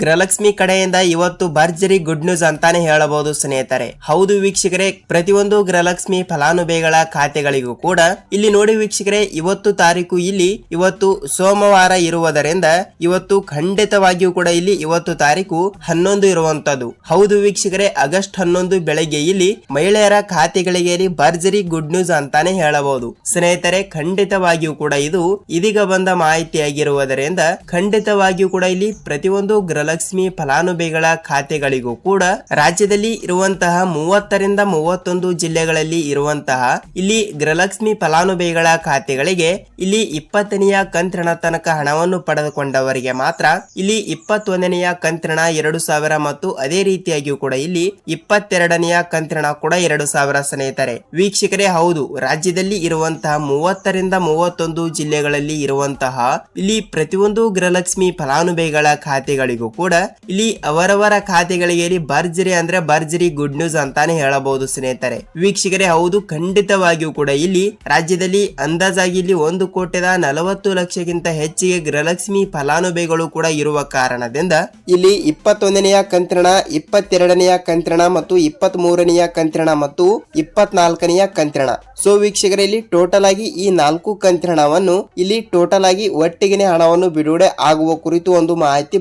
ಗೃಹಲಕ್ಷ್ಮಿ ಕಡೆಯಿಂದ ಇವತ್ತು ಭರ್ಜರಿ ಗುಡ್ ನ್ಯೂಸ್ ಅಂತಾನೆ ಹೇಳಬಹುದು ಸ್ನೇಹಿತರೆ. ಹೌದು ವೀಕ್ಷಕರೇ, ಪ್ರತಿಯೊಂದು ಗೃಹಲಕ್ಷ್ಮಿ ಫಲಾನುಭವಿಗಳ ಖಾತೆಗಳಿಗೂ ಕೂಡ ಇಲ್ಲಿ ನೋಡಿ ವೀಕ್ಷಕರೇ, ಇವತ್ತು ತಾರೀಕು ಇಲ್ಲಿ, ಇವತ್ತು ಸೋಮವಾರ ಇರುವುದರಿಂದ ಇವತ್ತು ಖಂಡಿತವಾಗಿಯೂ ಕೂಡ ಇಲ್ಲಿ ಇವತ್ತು ತಾರೀಕು ಹನ್ನೊಂದು ಇರುವಂತದ್ದು. ಹೌದು ವೀಕ್ಷಕರೇ, ಆಗಸ್ಟ್ ಹನ್ನೊಂದು ಬೆಳಗ್ಗೆ ಇಲ್ಲಿ ಮಹಿಳೆಯರ ಖಾತೆಗಳಿಗೆ ಇಲ್ಲಿ ಭರ್ಜರಿ ಗುಡ್ ನ್ಯೂಸ್ ಅಂತಾನೆ ಹೇಳಬಹುದು. ಸ್ನೇಹಿತರೆ, ಖಂಡಿತವಾಗಿಯೂ ಕೂಡ ಇದು ಇದೀಗ ಬಂದ ಮಾಹಿತಿಯಾಗಿರುವುದರಿಂದ ಖಂಡಿತವಾಗಿಯೂ ಕೂಡ ಇಲ್ಲಿ ಪ್ರತಿಯೊಂದು ಗೃಹಲಕ್ಷ್ಮಿ ಫಲಾನುಭವಿಗಳ ಖಾತೆಗಳಿಗೂ ಕೂಡ ರಾಜ್ಯದಲ್ಲಿ ಇರುವಂತಹ ಮೂವತ್ತರಿಂದ ಮೂವತ್ತೊಂದು ಜಿಲ್ಲೆಗಳಲ್ಲಿ ಇರುವಂತಹ ಇಲ್ಲಿ ಗೃಹಲಕ್ಷ್ಮಿ ಫಲಾನುಭವಿಗಳ ಖಾತೆಗಳಿಗೆ ಇಲ್ಲಿ ಇಪ್ಪತ್ತನೆಯ ಕಂತ್ರಣ ತನಕ ಹಣವನ್ನು ಪಡೆದುಕೊಂಡವರಿಗೆ ಮಾತ್ರ ಇಲ್ಲಿ ಇಪ್ಪತ್ತೊಂದನೆಯ ಕಂತ್ರಣ ಎರಡು ಸಾವಿರ ಮತ್ತು ಅದೇ ರೀತಿಯಾಗಿಯೂ ಕೂಡ ಇಲ್ಲಿ ಇಪ್ಪತ್ತೆರಡನೆಯ ಕಂತ್ರಣ ಕೂಡ ಎರಡು ಸಾವಿರ ಸ್ನೇಹಿತರೆ. ವೀಕ್ಷಕರೇ, ಹೌದು, ರಾಜ್ಯದಲ್ಲಿ ಇರುವಂತಹ ಮೂವತ್ತರಿಂದ ಮೂವತ್ತೊಂದು ಜಿಲ್ಲೆಗಳಲ್ಲಿ ಇರುವಂತಹ ಇಲ್ಲಿ ಪ್ರತಿಯೊಂದು ಗೃಹಲಕ್ಷ್ಮಿ ಫಲಾನುಭವಿಗಳ ಖಾತೆಗಳಿಗೂ ಕೂಡ ಇಲ್ಲಿ ಅವರವರ ಖಾತೆಗಳಿಗೆ ಭರ್ಜರಿ ಅಂದ್ರೆ ಭರ್ಜರಿ ಗುಡ್ ನ್ಯೂಸ್ ಅಂತಾನೆ ಹೇಳಬಹುದು ಸ್ನೇಹಿತರೆ. ವೀಕ್ಷಕರೇ, ಹೌದು, ಖಂಡಿತವಾಗಿಯೂ ಕೂಡ ಇಲ್ಲಿ ರಾಜ್ಯದಲ್ಲಿ ಅಂದಾಜಾಗಿ ಇಲ್ಲಿ ಒಂದು ಕೋಟಿದ ನಲವತ್ತು ಲಕ್ಷಕ್ಕಿಂತ ಹೆಚ್ಚಿಗೆ ಗೃಹಲಕ್ಷ್ಮಿ ಫಲಾನುಭವಿಗಳು ಕೂಡ ಇರುವ ಕಾರಣದಿಂದ ಇಲ್ಲಿ ಇಪ್ಪತ್ತೊಂದನೆಯ ಕಂತ್ರಣ, ಇಪ್ಪತ್ತೆರಡನೆಯ ಕಂತ್ರಣ ಮತ್ತು ಇಪ್ಪತ್ತ್ ಮೂರನೆಯ ಕಂತ್ರಣ ಮತ್ತು ಇಪ್ಪತ್ನಾಲ್ಕನೆಯ ಕಂತ್ರಣ. ಸೊ ವೀಕ್ಷಕರೇ, ಇಲ್ಲಿ ಟೋಟಲ್ ಆಗಿ ಈ ನಾಲ್ಕು ಕಂತ್ರಣವನ್ನು ಇಲ್ಲಿ ಟೋಟಲ್ ಆಗಿ ಒಟ್ಟಿಗೆ ಹಣವನ್ನು ಬಿಡುಗಡೆ ಆಗುವ ಕುರಿತು ಒಂದು ಮಾಹಿತಿ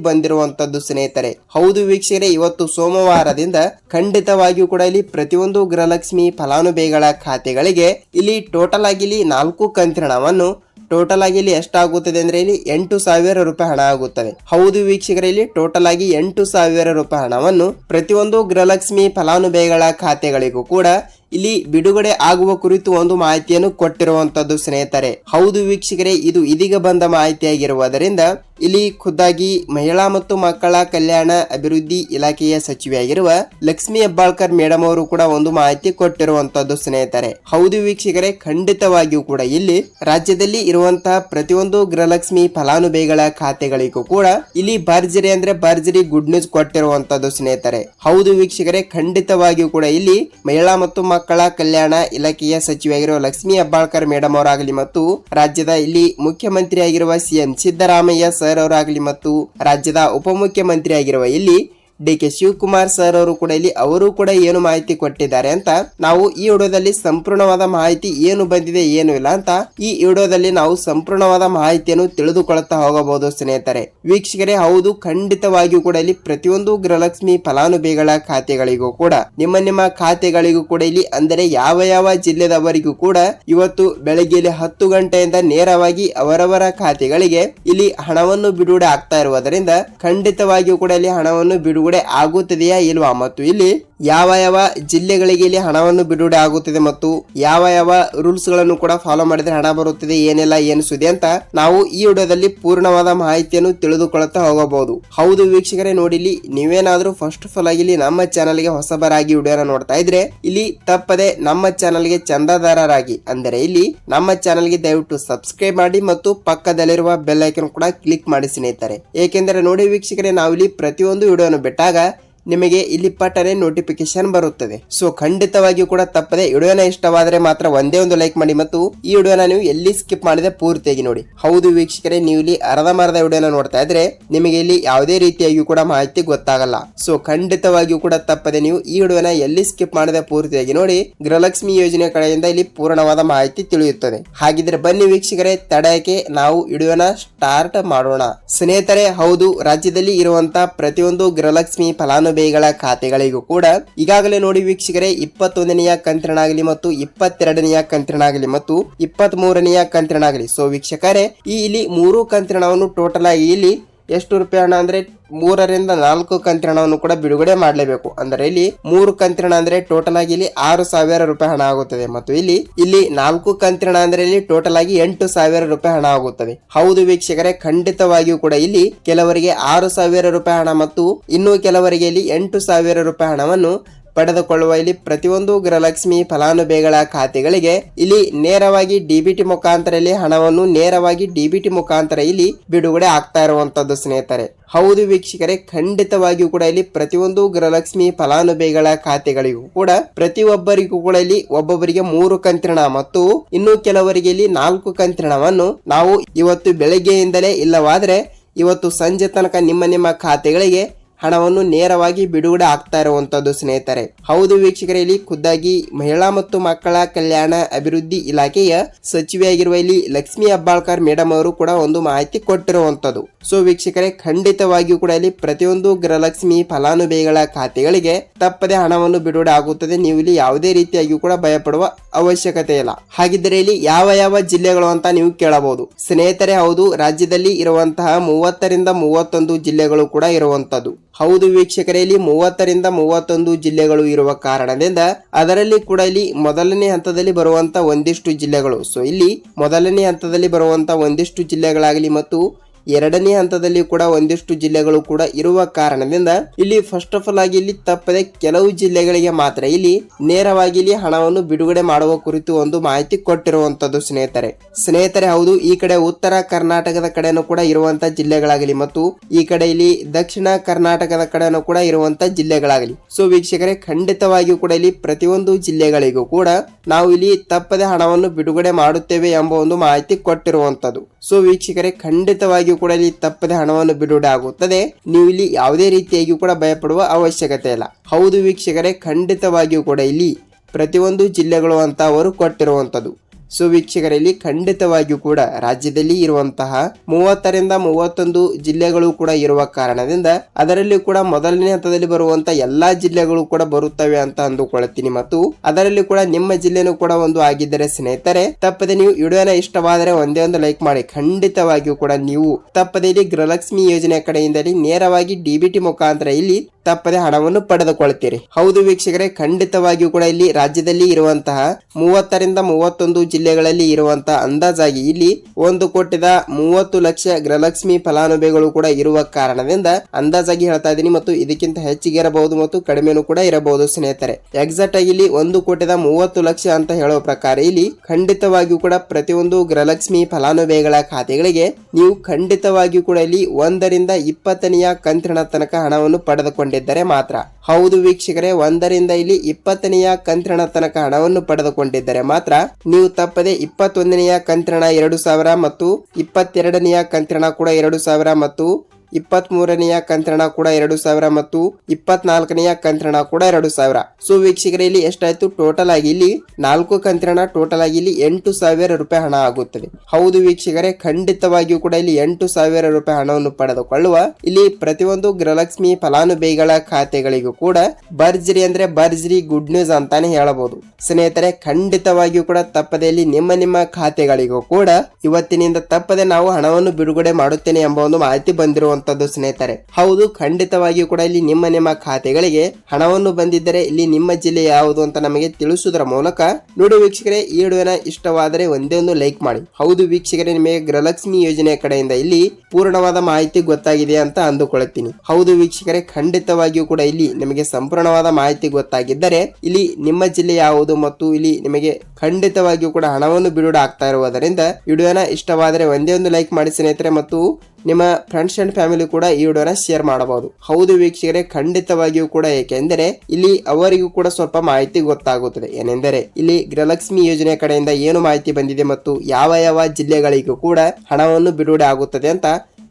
ಬಂದಿರುವಂತದ್ದು ಸ್ನೇಹಿತರೆ. ಹೌದು ವೀಕ್ಷಕರೇ, ಇವತ್ತು ಸೋಮವಾರದಿಂದ ಖಂಡಿತವಾಗಿಯೂ ಕೂಡ ಇಲ್ಲಿ ಪ್ರತಿಯೊಂದು ಗೃಹಲಕ್ಷ್ಮಿ ಫಲಾನುಭವಿಗಳ ಖಾತೆಗಳಿಗೆ ಇಲ್ಲಿ ಟೋಟಲ್ ಆಗಿ ಇಲ್ಲಿ ನಾಲ್ಕು ಕಂತ್ರಣವನ್ನು ಟೋಟಲ್ ಆಗಿ ಇಲ್ಲಿ ಎಷ್ಟಾಗುತ್ತದೆ ಅಂದ್ರೆ ಇಲ್ಲಿ ಎಂಟು ಸಾವಿರ ರೂಪಾಯಿ ಹಣ ಆಗುತ್ತದೆ. ಹೌದು ವೀಕ್ಷಕರ, ಇಲ್ಲಿ ಟೋಟಲ್ ಆಗಿ ಎಂಟು ಸಾವಿರ ರೂಪಾಯಿ ಹಣವನ್ನು ಪ್ರತಿಯೊಂದು ಗೃಹಲಕ್ಷ್ಮಿ ಫಲಾನುಭವಿಗಳ ಖಾತೆಗಳಿಗೂ ಕೂಡ ಇಲ್ಲಿ ಬಿಡುಗಡೆ ಆಗುವ ಕುರಿತು ಒಂದು ಮಾಹಿತಿಯನ್ನು ಕೊಟ್ಟಿರುವಂತದ್ದು ಸ್ನೇಹಿತರೆ. ಹೌದು ವೀಕ್ಷಕರೇ, ಇದು ಇದೀಗ ಬಂದ ಮಾಹಿತಿಯಾಗಿರುವುದರಿಂದ ಇಲ್ಲಿ ಖುದ್ದಾಗಿ ಮಹಿಳಾ ಮತ್ತು ಮಕ್ಕಳ ಕಲ್ಯಾಣ ಅಭಿವೃದ್ಧಿ ಇಲಾಖೆಯ ಸಚಿವೆಯಾಗಿರುವ ಲಕ್ಷ್ಮಿ ಹೆಬ್ಬಾಳ್ಕರ್ ಮೇಡಮ್ ಅವರು ಕೂಡ ಒಂದು ಮಾಹಿತಿ ಕೊಟ್ಟಿರುವಂತದ್ದು ಸ್ನೇಹಿತರೆ. ಹೌದು ವೀಕ್ಷಕರೇ, ಖಂಡಿತವಾಗಿಯೂ ಕೂಡ ಇಲ್ಲಿ ರಾಜ್ಯದಲ್ಲಿ ಇರುವಂತಹ ಪ್ರತಿಯೊಂದು ಗೃಹಲಕ್ಷ್ಮಿ ಫಲಾನುಭವಿಗಳ ಖಾತೆಗಳಿಗೂ ಕೂಡ ಇಲ್ಲಿ ಭರ್ಜರಿ ಅಂದ್ರೆ ಭರ್ಜರಿ ಗುಡ್ ನ್ಯೂಸ್ ಕೊಟ್ಟಿರುವಂತದ್ದು ಸ್ನೇಹಿತರೆ. ಹೌದು ವೀಕ್ಷಕರೇ, ಖಂಡಿತವಾಗಿಯೂ ಕೂಡ ಇಲ್ಲಿ ಮಹಿಳಾ ಮತ್ತು ಕಲ್ಯಾಣ ಇಲಾಖೆಯ ಸಚಿವೆಯಾಗಿರುವ ಲಕ್ಷ್ಮಿ ಹೆಬ್ಬಾಳ್ಕರ್ ಮೇಡಮ್ ಅವರಾಗಲಿ ಮತ್ತು ರಾಜ್ಯದ ಇಲ್ಲಿ ಮುಖ್ಯಮಂತ್ರಿಯಾಗಿರುವ ಸಿಎಂ ಸಿದ್ದರಾಮಯ್ಯ ಸರ್ ಅವರಾಗಲಿ ಮತ್ತು ರಾಜ್ಯದ ಉಪಮುಖ್ಯಮಂತ್ರಿಯಾಗಿರುವ ಇಲ್ಲಿ ಡಿ ಕೆ ಶಿವಕುಮಾರ್ ಸರ್ ಅವರು ಕೂಡ ಇಲ್ಲಿ, ಅವರು ಕೂಡ ಏನು ಮಾಹಿತಿ ಕೊಟ್ಟಿದ್ದಾರೆ ಅಂತ ನಾವು ಈ ವಿಡಿಯೋದಲ್ಲಿ ಸಂಪೂರ್ಣವಾದ ಮಾಹಿತಿ ಏನು ಬಂದಿದೆ, ಏನು ಇಲ್ಲ ಅಂತ ಈ ವಿಡಿಯೋದಲ್ಲಿ ನಾವು ಸಂಪೂರ್ಣವಾದ ಮಾಹಿತಿಯನ್ನು ತಿಳಿದುಕೊಳ್ಳುತ್ತಾ ಹೋಗಬಹುದು ಸ್ನೇಹಿತರೆ. ವೀಕ್ಷಕರೇ, ಹೌದು, ಖಂಡಿತವಾಗಿಯೂ ಕೂಡ ಇಲ್ಲಿ ಪ್ರತಿಯೊಂದು ಗೃಹಲಕ್ಷ್ಮಿ ಫಲಾನುಭವಿಗಳ ಖಾತೆಗಳಿಗೂ ಕೂಡ, ನಿಮ್ಮ ನಿಮ್ಮ ಖಾತೆಗಳಿಗೂ ಕೂಡ ಇಲ್ಲಿ, ಅಂದರೆ ಯಾವ ಯಾವ ಜಿಲ್ಲೆದವರಿಗೂ ಕೂಡ ಇವತ್ತು ಬೆಳಗ್ಗೆ ಹತ್ತು ಗಂಟೆಯಿಂದ ನೇರವಾಗಿ ಅವರವರ ಖಾತೆಗಳಿಗೆ ಇಲ್ಲಿ ಹಣವನ್ನು ಬಿಡುಗಡೆ ಆಗ್ತಾ ಇರುವುದರಿಂದ ಖಂಡಿತವಾಗಿಯೂ ಕೂಡ ಇಲ್ಲಿ ಹಣವನ್ನು ಬಿಡುಗಡೆ ಆಗುತ್ತದೆಯಾ ಇಲ್ವಾ? ಮತ್ತು ಇಲ್ಲಿ ಯಾವ ಯಾವ ಜಿಲ್ಲೆಗಳಿಗೆ ಇಲ್ಲಿ ಹಣವನ್ನು ಬಿಡುಗಡೆ ಆಗುತ್ತಿದೆ ಮತ್ತು ಯಾವ ಯಾವ ರೂಲ್ಸ್ಗಳನ್ನು ಕೂಡ ಫಾಲೋ ಮಾಡಿದ್ರೆ ಹಣ ಬರುತ್ತಿದೆ, ಏನೆಲ್ಲ, ಏನು ಸುದ್ದಿ ಅಂತ ನಾವು ಈ ವಿಡಿಯೋದಲ್ಲಿ ಪೂರ್ಣವಾದ ಮಾಹಿತಿಯನ್ನು ತಿಳಿದುಕೊಳ್ಳುತ್ತಾ ಹೋಗಬಹುದು. ಹೌದು ವೀಕ್ಷಕರೇ, ನೋಡಿ ಇಲ್ಲಿ ನೀವೇನಾದ್ರೂ ಫಸ್ಟ್ ಆಫ್ ಆಲ್ ಆಗಿ ನಮ್ಮ ಚಾನಲ್ಗೆ ಹೊಸಬರಾಗಿ ವಿಡಿಯೋನ ನೋಡ್ತಾ ಇದ್ರೆ ಇಲ್ಲಿ ತಪ್ಪದೆ ನಮ್ಮ ಚಾನಲ್ಗೆ ಚಂದಾದಾರರಾಗಿ, ಅಂದರೆ ಇಲ್ಲಿ ನಮ್ಮ ಚಾನಲ್ಗೆ ದಯವಿಟ್ಟು ಸಬ್ಸ್ಕ್ರೈಬ್ ಮಾಡಿ ಮತ್ತು ಪಕ್ಕದಲ್ಲಿರುವ ಬೆಲ್ ಐಕನ್ ಕೂಡ ಕ್ಲಿಕ್ ಮಾಡಿ ಸ್ನೇಹಿತರೆ. ಏಕೆಂದರೆ ನೋಡಿ ವೀಕ್ಷಕರೇ ನಾವು ಇಲ್ಲಿ ಪ್ರತಿಯೊಂದು ವಿಡಿಯೋನು ಬಿಟ್ಟಾಗ ನಿಮಗೆ ಇಲ್ಲಿ ಪಟ್ಟನೆ ನೋಟಿಫಿಕೇಶನ್ ಬರುತ್ತದೆ. ಸೊ ಖಂಡಿತವಾಗಿಯೂ ಕೂಡ ತಪ್ಪದೆ ವಿಡಿಯೋನ ಇಷ್ಟವಾದರೆ ಮಾತ್ರ ಒಂದೇ ಒಂದು ಲೈಕ್ ಮಾಡಿ ಮತ್ತು ಈ ವಿಡಿಯೋನ ನೀವು ಎಲ್ಲಿ ಸ್ಕಿಪ್ ಮಾಡಿದೆ ಪೂರ್ತಿಯಾಗಿ ನೋಡಿ. ಹೌದು ವೀಕ್ಷಕರೇ, ನೀವು ಇಲ್ಲಿ ಅರ್ಧ ಮರದ ವಿಡಿಯೋನ ನೋಡ್ತಾ ಇದ್ರೆ ನಿಮಗೆ ಇಲ್ಲಿ ಯಾವುದೇ ರೀತಿಯಾಗಿಯೂ ಕೂಡ ಮಾಹಿತಿ ಗೊತ್ತಾಗಲ್ಲ. ಸೊ ಖಂಡಿತವಾಗಿಯೂ ಕೂಡ ತಪ್ಪದೆ ನೀವು ಈ ವಿಡಿಯೋನ ಎಲ್ಲಿ ಸ್ಕಿಪ್ ಮಾಡದೆ ಪೂರ್ತಿಯಾಗಿ ನೋಡಿ ಗೃಹಲಕ್ಷ್ಮಿ ಯೋಜನೆ ಕಡೆಯಿಂದ ಇಲ್ಲಿ ಪೂರ್ಣವಾದ ಮಾಹಿತಿ ತಿಳಿಯುತ್ತದೆ. ಹಾಗಿದ್ರೆ ಬನ್ನಿ ವೀಕ್ಷಕರೇ ತಡೆಯಕ್ಕೆ ನಾವು ವಿಡಿಯೋನ ಸ್ಟಾರ್ಟ್ ಮಾಡೋಣ. ಸ್ನೇಹಿತರೆ, ಹೌದು, ರಾಜ್ಯದಲ್ಲಿ ಇರುವಂತಹ ಪ್ರತಿಯೊಂದು ಗೃಹಲಕ್ಷ್ಮಿ ಫಲಾನುಭವಿಗಳ ಖಾತೆಗಳಿಗೂ ಕೂಡ ಈಗಾಗಲೇ ನೋಡಿ ವೀಕ್ಷಕರೇ, ಇಪ್ಪತ್ತೊಂದನೆಯ ಕಂತ್ರನಾಗಲಿ ಮತ್ತು ಇಪ್ಪತ್ತೆರಡನೆಯ ಕಂತ್ರನಾಗಲಿ ಮತ್ತು ಇಪ್ಪತ್ತ್ ಮೂರನೆಯ ಕಂತ್ರನಾಗಲಿ ಸೊ ವೀಕ್ಷಕರೇ, ಈ ಇಲ್ಲಿ ಮೂರು ಕಂತ್ರಣವನ್ನು ಟೋಟಲ್ ಆಗಿ ಇಲ್ಲಿ ಎಷ್ಟು ರೂಪಾಯಿ ಹಣ ಅಂದ್ರೆ ಮೂರರಿಂದ ನಾಲ್ಕು ಕಂತಿನವನ್ನು ಕೂಡ ಬಿಡುಗಡೆ ಮಾಡಲೇಬೇಕು. ಅಂದರೆ ಇಲ್ಲಿ ಮೂರು ಕಂತಿನ ಅಂದ್ರೆ ಟೋಟಲ್ ಆಗಿ ಇಲ್ಲಿ ಆರು ಸಾವಿರ ರೂಪಾಯಿ ಹಣ ಆಗುತ್ತದೆ. ಮತ್ತು ಇಲ್ಲಿ ಇಲ್ಲಿ ನಾಲ್ಕು ಕಂತಿನ ಅಂದ್ರೆ ಇಲ್ಲಿ ಟೋಟಲ್ ಆಗಿ ಎಂಟು ಸಾವಿರ ರೂಪಾಯಿ ಹಣ ಆಗುತ್ತದೆ. ಹೌದು ವೀಕ್ಷಕರೇ, ಖಂಡಿತವಾಗಿಯೂ ಕೂಡ ಇಲ್ಲಿ ಕೆಲವರಿಗೆ ಆರು ಸಾವಿರ ರೂಪಾಯಿ ಹಣ ಮತ್ತು ಇನ್ನು ಕೆಲವರಿಗೆ ಇಲ್ಲಿ ಎಂಟು ಸಾವಿರ ರೂಪಾಯಿ ಹಣವನ್ನು ಪಡೆದುಕೊಳ್ಳುವ ಇಲ್ಲಿ ಪ್ರತಿಯೊಂದು ಗೃಹಲಕ್ಷ್ಮಿ ಫಲಾನುಭವಿಗಳ ಖಾತೆಗಳಿಗೆ ಇಲ್ಲಿ ನೇರವಾಗಿ ಡಿಬಿಟಿ ಮುಖಾಂತರ ಇಲ್ಲಿ ಹಣವನ್ನು ನೇರವಾಗಿ ಡಿಬಿಟಿ ಮುಖಾಂತರ ಇಲ್ಲಿ ಬಿಡುಗಡೆ ಆಗ್ತಾ ಇರುವಂತದ್ದು ಸ್ನೇಹಿತರೆ. ಹೌದು ವೀಕ್ಷಕರೇ, ಖಂಡಿತವಾಗಿಯೂ ಕೂಡ ಇಲ್ಲಿ ಪ್ರತಿಯೊಂದು ಗೃಹಲಕ್ಷ್ಮಿ ಫಲಾನುಭವಿಗಳ ಖಾತೆಗಳಿಗೂ ಕೂಡ ಪ್ರತಿಯೊಬ್ಬರಿಗೂ ಕೂಡ ಇಲ್ಲಿ ಒಬ್ಬೊಬ್ಬರಿಗೆ ಮೂರು ಕಂತಿನ ಮತ್ತು ಇನ್ನು ಕೆಲವರಿಗೆ ಇಲ್ಲಿ ನಾಲ್ಕು ಕಂತಿನವನ್ನು ನಾವು ಇವತ್ತು ಬೆಳಗ್ಗೆಯಿಂದಲೇ ಇಲ್ಲವಾದ್ರೆ ಇವತ್ತು ಸಂಜೆ ತನಕ ನಿಮ್ಮ ನಿಮ್ಮ ಖಾತೆಗಳಿಗೆ ಹಣವನ್ನು ನೇರವಾಗಿ ಬಿಡುಗಡೆ ಆಗ್ತಾ ಇರುವಂತದ್ದು ಸ್ನೇಹಿತರೆ. ಹೌದು ವೀಕ್ಷಕರೇ, ಇಲ್ಲಿ ಖುದ್ದಾಗಿ ಮಹಿಳಾ ಮತ್ತು ಮಕ್ಕಳ ಕಲ್ಯಾಣ ಅಭಿವೃದ್ಧಿ ಇಲಾಖೆಯ ಸಚಿವೆಯಾಗಿರುವ ಇಲ್ಲಿ ಲಕ್ಷ್ಮಿ ಅಬ್ಬಾಳ್ಕರ್ ಮೇಡಮ್ ಅವರು ಕೂಡ ಒಂದು ಮಾಹಿತಿ ಕೊಟ್ಟಿರುವಂತದ್ದು. ಸೊ ವೀಕ್ಷಕರೇ, ಖಂಡಿತವಾಗಿಯೂ ಕೂಡ ಇಲ್ಲಿ ಪ್ರತಿಯೊಂದು ಗೃಹಲಕ್ಷ್ಮಿ ಫಲಾನುಭವಿಗಳ ಖಾತೆಗಳಿಗೆ ತಪ್ಪದೆ ಹಣವನ್ನು ಬಿಡುಗಡೆ ಆಗುತ್ತದೆ. ನೀವು ಇಲ್ಲಿ ಯಾವುದೇ ರೀತಿಯಾಗಿಯೂ ಕೂಡ ಭಯಪಡುವ ಅವಶ್ಯಕತೆ ಇಲ್ಲ. ಹಾಗಿದ್ದರೆ ಇಲ್ಲಿ ಯಾವ ಯಾವ ಜಿಲ್ಲೆಗಳು ಅಂತ ನೀವು ಕೇಳಬಹುದು. ಸ್ನೇಹಿತರೆ, ಹೌದು, ರಾಜ್ಯದಲ್ಲಿ ಇರುವಂತಹ ಮೂವತ್ತರಿಂದ ಮೂವತ್ತೊಂದು ಜಿಲ್ಲೆಗಳು ಕೂಡ ಇರುವಂತದ್ದು. ಹೌದು ವೀಕ್ಷಕರೇ, ಇಲ್ಲಿ ಮೂವತ್ತರಿಂದ ಮೂವತ್ತೊಂದು ಜಿಲ್ಲೆಗಳು ಇರುವ ಕಾರಣದಿಂದ ಅದರಲ್ಲಿ ಕೂಡ ಇಲ್ಲಿ ಮೊದಲನೇ ಹಂತದಲ್ಲಿ ಬರುವಂತ ಒಂದಿಷ್ಟು ಜಿಲ್ಲೆಗಳು. ಸೊ ಇಲ್ಲಿ ಮೊದಲನೇ ಹಂತದಲ್ಲಿ ಬರುವಂತ ಒಂದಿಷ್ಟು ಜಿಲ್ಲೆಗಳಾಗಲಿ ಮತ್ತು ಎರಡನೇ ಹಂತದಲ್ಲಿ ಕೂಡ ಒಂದಿಷ್ಟು ಜಿಲ್ಲೆಗಳು ಕೂಡ ಇರುವ ಕಾರಣದಿಂದ ಇಲ್ಲಿ ಫಸ್ಟ್ ಆಫ್ ಆಲ್ ಆಗಿ ಇಲ್ಲಿ ತಪ್ಪದೆ ಕೆಲವು ಜಿಲ್ಲೆಗಳಿಗೆ ಮಾತ್ರ ಇಲ್ಲಿ ನೇರವಾಗಿ ಇಲ್ಲಿ ಹಣವನ್ನು ಬಿಡುಗಡೆ ಮಾಡುವ ಕುರಿತು ಒಂದು ಮಾಹಿತಿ ಕೊಟ್ಟಿರುವಂತದ್ದು ಸ್ನೇಹಿತರೆ. ಸ್ನೇಹಿತರೆ, ಹೌದು, ಈ ಕಡೆ ಉತ್ತರ ಕರ್ನಾಟಕದ ಕಡೆನೂ ಕೂಡ ಇರುವಂತ ಜಿಲ್ಲೆಗಳಾಗಲಿ ಮತ್ತು ಈ ಕಡೆ ಇಲ್ಲಿ ದಕ್ಷಿಣ ಕರ್ನಾಟಕದ ಕಡೆನೂ ಕೂಡ ಇರುವಂತ ಜಿಲ್ಲೆಗಳಾಗಲಿ. ಸೊ ವೀಕ್ಷಕರೇ, ಖಂಡಿತವಾಗಿಯೂ ಕೂಡ ಇಲ್ಲಿ ಪ್ರತಿಯೊಂದು ಜಿಲ್ಲೆಗಳಿಗೂ ಕೂಡ ನಾವು ಇಲ್ಲಿ ತಪ್ಪದೆ ಹಣವನ್ನು ಬಿಡುಗಡೆ ಮಾಡುತ್ತೇವೆ ಎಂಬ ಒಂದು ಮಾಹಿತಿ ಕೊಟ್ಟಿರುವಂತದ್ದು. ಸೊ ವೀಕ್ಷಕರೇ, ಖಂಡಿತವಾಗಿಯೂ ಕೂಡ ಇಲ್ಲಿ ತಪ್ಪದೆ ಹಣವನ್ನು ಬಿಡುಗಡೆ ಆಗುತ್ತದೆ. ನೀವು ಇಲ್ಲಿ ಯಾವುದೇ ರೀತಿಯಾಗಿಯೂ ಕೂಡ ಭಯಪಡುವ ಅವಶ್ಯಕತೆ ಇಲ್ಲ. ಹೌದು ವೀಕ್ಷಕರೇ, ಖಂಡಿತವಾಗಿಯೂ ಕೂಡ ಇಲ್ಲಿ ಪ್ರತಿಯೊಂದು ಜಿಲ್ಲೆಗಳು ಅಂತ ಅವರು ಕೊಟ್ಟಿರುವಂತದ್ದು ಸೊ ಖಂಡಿತವಾಗಿಯೂ ಕೂಡ ರಾಜ್ಯದಲ್ಲಿ ಇರುವಂತಹ ಮೂವತ್ತರಿಂದ ಮೂವತ್ತೊಂದು ಜಿಲ್ಲೆಗಳು ಕೂಡ ಇರುವ ಕಾರಣದಿಂದ ಅದರಲ್ಲಿ ಕೂಡ ಮೊದಲನೇ ಹಂತದಲ್ಲಿ ಬರುವಂತಹ ಎಲ್ಲಾ ಜಿಲ್ಲೆಗಳು ಕೂಡ ಬರುತ್ತವೆ ಅಂತ ಅಂದುಕೊಳ್ಳುತ್ತೀನಿ ಮತ್ತು ಅದರಲ್ಲಿ ಕೂಡ ನಿಮ್ಮ ಜಿಲ್ಲೆನೂ ಕೂಡ ಒಂದು ಆಗಿದ್ದರೆ ಸ್ನೇಹಿತರೆ, ತಪ್ಪದೆ ನೀವು ವಿಡಿಯೋನ ಇಷ್ಟವಾದರೆ ಒಂದೇ ಒಂದು ಲೈಕ್ ಮಾಡಿ. ಖಂಡಿತವಾಗಿಯೂ ಕೂಡ ನೀವು ತಪ್ಪದೇ ಗೃಹಲಕ್ಷ್ಮಿ ಯೋಜನೆ ಕಡೆಯಿಂದಲೇ ನೇರವಾಗಿ ಡಿಬಿಟಿ ಮುಖಾಂತರ ಇಲ್ಲಿ ತಪ್ಪದೆ ಹಣವನ್ನು ಪಡೆದುಕೊಳ್ತೀರಿ. ಹೌದು ವೀಕ್ಷಕರೇ, ಖಂಡಿತವಾಗಿಯೂ ಕೂಡ ಇಲ್ಲಿ ರಾಜ್ಯದಲ್ಲಿ ಇರುವಂತಹ ಮೂವತ್ತರಿಂದ ಮೂವತ್ತೊಂದು ಜಿಲ್ಲೆಗಳಲ್ಲಿ ಇರುವಂತಹ ಅಂದಾಜಾಗಿ ಇಲ್ಲಿ ಒಂದು ಕೋಟಿದ ಮೂವತ್ತು ಲಕ್ಷ ಗೃಹಲಕ್ಷ್ಮಿ ಫಲಾನುಭವಿಗಳು ಕೂಡ ಇರುವ ಕಾರಣದಿಂದ ಅಂದಾಜಾಗಿ ಹೇಳ್ತಾ ಇದ್ದೀನಿ ಮತ್ತು ಇದಕ್ಕಿಂತ ಹೆಚ್ಚಿಗೆ ಇರಬಹುದು ಮತ್ತು ಕಡಿಮೆನೂ ಕೂಡ ಇರಬಹುದು ಸ್ನೇಹಿತರೆ. ಎಕ್ಸಾಕ್ಟ್ ಆಗಿ ಇಲ್ಲಿ ಒಂದು ಕೋಟಿದ ಮೂವತ್ತು ಲಕ್ಷ ಅಂತ ಹೇಳುವ ಪ್ರಕಾರ ಇಲ್ಲಿ ಖಂಡಿತವಾಗಿಯೂ ಕೂಡ ಪ್ರತಿಯೊಂದು ಗೃಹಲಕ್ಷ್ಮಿ ಫಲಾನುಭವಿಗಳ ಖಾತೆಗಳಿಗೆ ನೀವು ಖಂಡಿತವಾಗಿಯೂ ಕೂಡ ಇಲ್ಲಿ ಒಂದರಿಂದ ಇಪ್ಪತ್ತನೆಯ ಕಂತಿನ ತನಕ ಹಣವನ್ನು ಪಡೆದುಕೊಂಡಿದ್ದರೆ ಮಾತ್ರ. ಹೌದು ವೀಕ್ಷಕರೇ, ಒಂದರಿಂದ ಇಲ್ಲಿ ಇಪ್ಪತ್ತನೆಯ ಕಂತ್ರಣ ತನಕ ಹಣವನ್ನು ಪಡೆದುಕೊಂಡಿದ್ದರೆ ಮಾತ್ರ ನೀವು ತಪ್ಪದೆ ಇಪ್ಪತ್ತೊಂದನೆಯ ಕಂತ್ರಣ ಎರಡು ಸಾವಿರ ಮತ್ತು ಇಪ್ಪತ್ತೆರಡನೆಯ ಕಂತ್ರಣ ಕೂಡ ಎರಡು ಸಾವಿರ ಮತ್ತು ಇಪ್ಪತ್ತ್ ಮೂರನೆಯ ಕಂತ್ರಣ ಕೂಡ ಎರಡು ಸಾವಿರ ಮತ್ತು ಇಪ್ಪತ್ನಾಲ್ಕನೆಯ ಕಂತ್ರಣ ಕೂಡ ಎರಡು ಸಾವಿರ. ಸೊ ವೀಕ್ಷಕರೇ, ಇಲ್ಲಿ ಎಷ್ಟಾಯ್ತು? ಟೋಟಲ್ ಆಗಿ ಇಲ್ಲಿ ನಾಲ್ಕು ಕಂತ್ರಣ ಟೋಟಲ್ ಆಗಿ ಇಲ್ಲಿ ಎಂಟು ಸಾವಿರ ರೂಪಾಯಿ ಹಣ ಆಗುತ್ತದೆ. ಹೌದು ವೀಕ್ಷಕರೇ, ಖಂಡಿತವಾಗಿಯೂ ಕೂಡ ಇಲ್ಲಿ ಎಂಟು ಸಾವಿರ ರೂಪಾಯಿ ಹಣವನ್ನು ಪಡೆದುಕೊಳ್ಳುವ ಇಲ್ಲಿ ಪ್ರತಿಯೊಂದು ಗೃಹಲಕ್ಷ್ಮಿ ಫಲಾನುಭವಿಗಳ ಖಾತೆಗಳಿಗೂ ಕೂಡ ಬರ್ಜರಿ ಅಂದ್ರೆ ಬರ್ಜರಿ ಗುಡ್ ನ್ಯೂಸ್ ಅಂತಾನೆ ಹೇಳಬಹುದು. ಸ್ನೇಹಿತರೆ, ಖಂಡಿತವಾಗಿಯೂ ಕೂಡ ತಪ್ಪದೆ ಇಲ್ಲಿ ನಿಮ್ಮ ನಿಮ್ಮ ಖಾತೆಗಳಿಗೂ ಕೂಡ ಇವತ್ತಿನಿಂದ ತಪ್ಪದೆ ನಾವು ಹಣವನ್ನು ಬಿಡುಗಡೆ ಮಾಡುತ್ತೇನೆ ಎಂಬ ಒಂದು ಮಾಹಿತಿ ಬಂದಿರುವಂತದ್ದು ಸ್ನೇಹಿತರೆ. ಹೌದು, ಖಂಡಿತವಾಗಿಯೂ ಕೂಡ ಇಲ್ಲಿ ನಿಮ್ಮ ನಿಮ್ಮ ಖಾತೆಗಳಿಗೆ ಹಣವನ್ನು ಬಂದಿದ್ದರೆ ಇಲ್ಲಿ ನಿಮ್ಮ ಜಿಲ್ಲೆ ಯಾವುದು ಅಂತ ನಮಗೆ ತಿಳಿಸುವುದರ ಮೂಲಕ ನೋಡಿ ವೀಕ್ಷಕರೇ, ಈ ವಿಡಿಯೋನ ಇಷ್ಟವಾದರೆ ಒಂದೇ ಒಂದು ಲೈಕ್ ಮಾಡಿ. ಹೌದು ವೀಕ್ಷಕರೇ, ನಿಮಗೆ ಗೃಹಲಕ್ಷ್ಮಿ ಯೋಜನೆ ಕಡೆಯಿಂದ ಇಲ್ಲಿ ಪೂರ್ಣವಾದ ಮಾಹಿತಿ ಗೊತ್ತಾಗಿದೆ ಅಂತ ಅಂದುಕೊಳ್ಳುತ್ತೀನಿ. ಹೌದು ವೀಕ್ಷಕರೇ, ಖಂಡಿತವಾಗಿಯೂ ಕೂಡ ಇಲ್ಲಿ ನಿಮಗೆ ಸಂಪೂರ್ಣವಾದ ಮಾಹಿತಿ ಗೊತ್ತಾಗಿದ್ದರೆ ಇಲ್ಲಿ ನಿಮ್ಮ ಜಿಲ್ಲೆ ಯಾವುದು ಮತ್ತು ಇಲ್ಲಿ ನಿಮಗೆ ಖಂಡಿತವಾಗಿಯೂ ಕೂಡ ಹಣವನ್ನು ಬಿಡುಗಡೆ ಆಗ್ತಾ ಇರುವುದರಿಂದ ವಿಡಿಯೋನ ಇಷ್ಟವಾದರೆ ಒಂದೇ ಒಂದು ಲೈಕ್ ಮಾಡಿ ಸ್ನೇಹಿತರೆ ಮತ್ತು ನಿಮ್ಮ ಫ್ರೆಂಡ್ಸ್ ಅಂಡ್ ಫ್ಯಾಮಿಲಿ ಕೂಡ ಈ ವಿಡಿಯೋನ ಶೇರ್ ಮಾಡಬಹುದು. ಹೌದು ವೀಕ್ಷಕರೇ, ಖಂಡಿತವಾಗಿಯೂ ಕೂಡ, ಏಕೆಂದರೆ ಇಲ್ಲಿ ಅವರಿಗೂ ಕೂಡ ಸ್ವಲ್ಪ ಮಾಹಿತಿ ಗೊತ್ತಾಗುತ್ತದೆ. ಏನೆಂದರೆ ಇಲ್ಲಿ ಗೃಹಲಕ್ಷ್ಮಿ ಯೋಜನೆ ಕಡೆಯಿಂದ ಏನು ಮಾಹಿತಿ ಬಂದಿದೆ ಮತ್ತು ಯಾವ ಯಾವ ಜಿಲ್ಲೆಗಳಿಗೂ ಕೂಡ ಹಣವನ್ನು ಬಿಡುಗಡೆ ಆಗುತ್ತದೆ ಅಂತ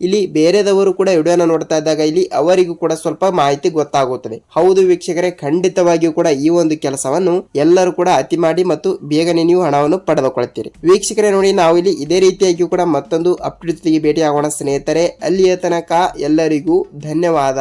ಇಲ್ಲಿ ಬೇರೆದವರು ಕೂಡ ವಿಡಿಯೋನ ನೋಡ್ತಾ ಇದ್ದಾಗ ಇಲ್ಲಿ ಅವರಿಗೂ ಕೂಡ ಸ್ವಲ್ಪ ಮಾಹಿತಿ ಗೊತ್ತಾಗುತ್ತದೆ. ಹೌದು ವೀಕ್ಷಕರೇ, ಖಂಡಿತವಾಗಿಯೂ ಕೂಡ ಈ ಒಂದು ಕೆಲಸವನ್ನು ಎಲ್ಲರೂ ಕೂಡ ಅತಿ ಮಾಡಿ ಮತ್ತು ಬೇಗನೆ ನೀವು ಹಣವನ್ನು ಪಡೆದುಕೊಳ್ಳುತ್ತೀರಿ. ವೀಕ್ಷಕರೇ, ನೋಡಿ ನಾವು ಇಲ್ಲಿ ಇದೇ ರೀತಿಯಾಗಿಯೂ ಕೂಡ ಮತ್ತೊಂದು ಅಪ್ಡೇಟ್ ಭೇಟಿ ಆಗೋಣ ಸ್ನೇಹಿತರೆ. ಅಲ್ಲಿಯ ತನಕ ಎಲ್ಲರಿಗೂ ಧನ್ಯವಾದ.